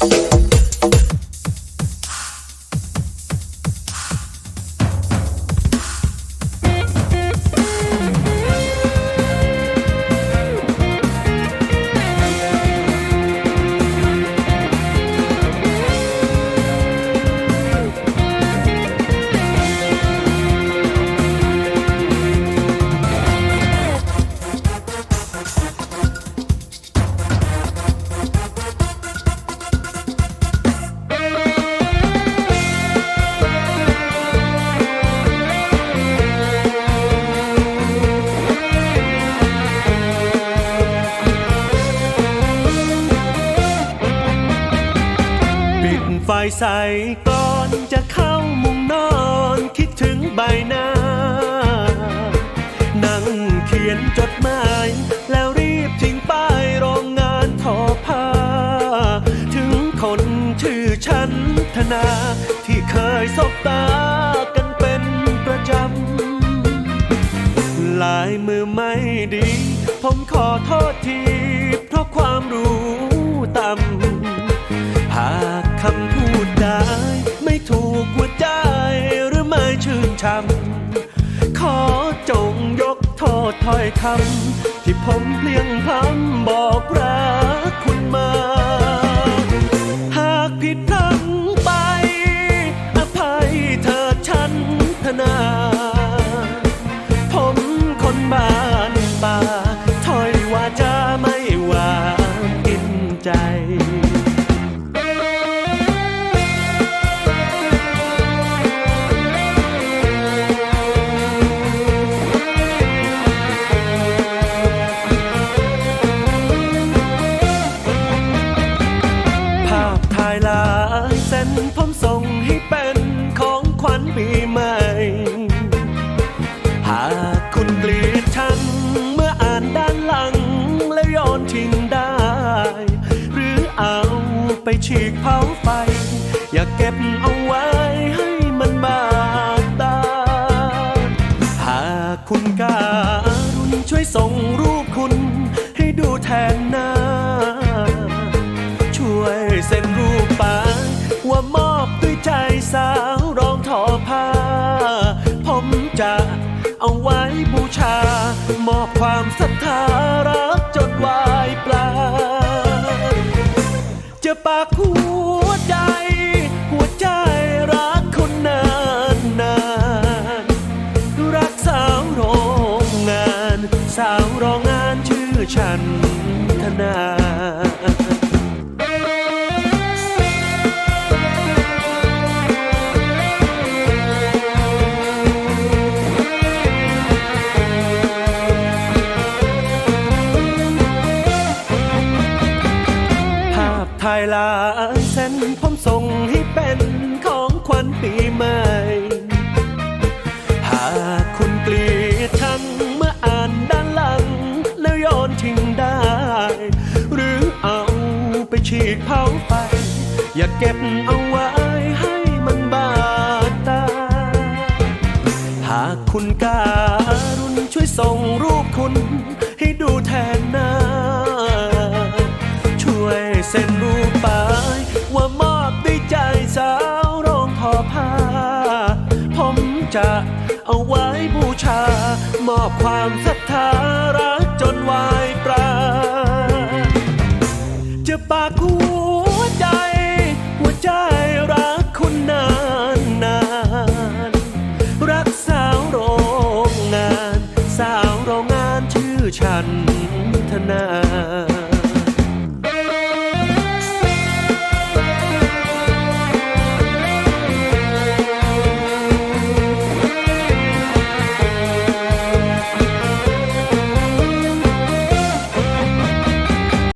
ปิ ใส่ก่อนจะเข้ามุมนอนคิดถึงใบหน้า นั่งเขียนจดหมายแล้วรีบทิ้งป้ายโรงงานทอผ้า ถึงคนชื่อฉันธนา ที่เคยสบตากันเป็นประจำลายมือไม่ดี ผมขอโทษที เพราะความรู้ โทษถ้อยคำที่ผมเพลียงพำบอกรักคุณมา หากผิดพลั้งไป อภัยเธอฉันธนา ผมคนบ้านป่าถ้อยวาจามา ไปฉีกเผาไฟ อย่าเก็บเอาไว้ให้มันบาดตา หากคุณการุณช่วยส่งรูปคุณ ให้ดูแทนหน้า ช่วยเซ็นรูปไปว่ามอบด้วยใจสาวรองทอผ้า ผมจะเอาไว้บูชามอบความศรัทธารักจ ฉันธนาภาพถ่ายลายเส้นผมส่งให้เป็นของขวัญปีใหม่หา เผาไฟ อย่าเก็บเอาไว้ให้มันบาดตา หากคุณการุณช่วยส่งรูปคุณ ให้ดูแทนหน้า ช่วยเซ็นรูปไปว่ามอบด้วยใจสาวรองทอผ้า ผมจะเอาไว้บูชามอบความศรัทธา na.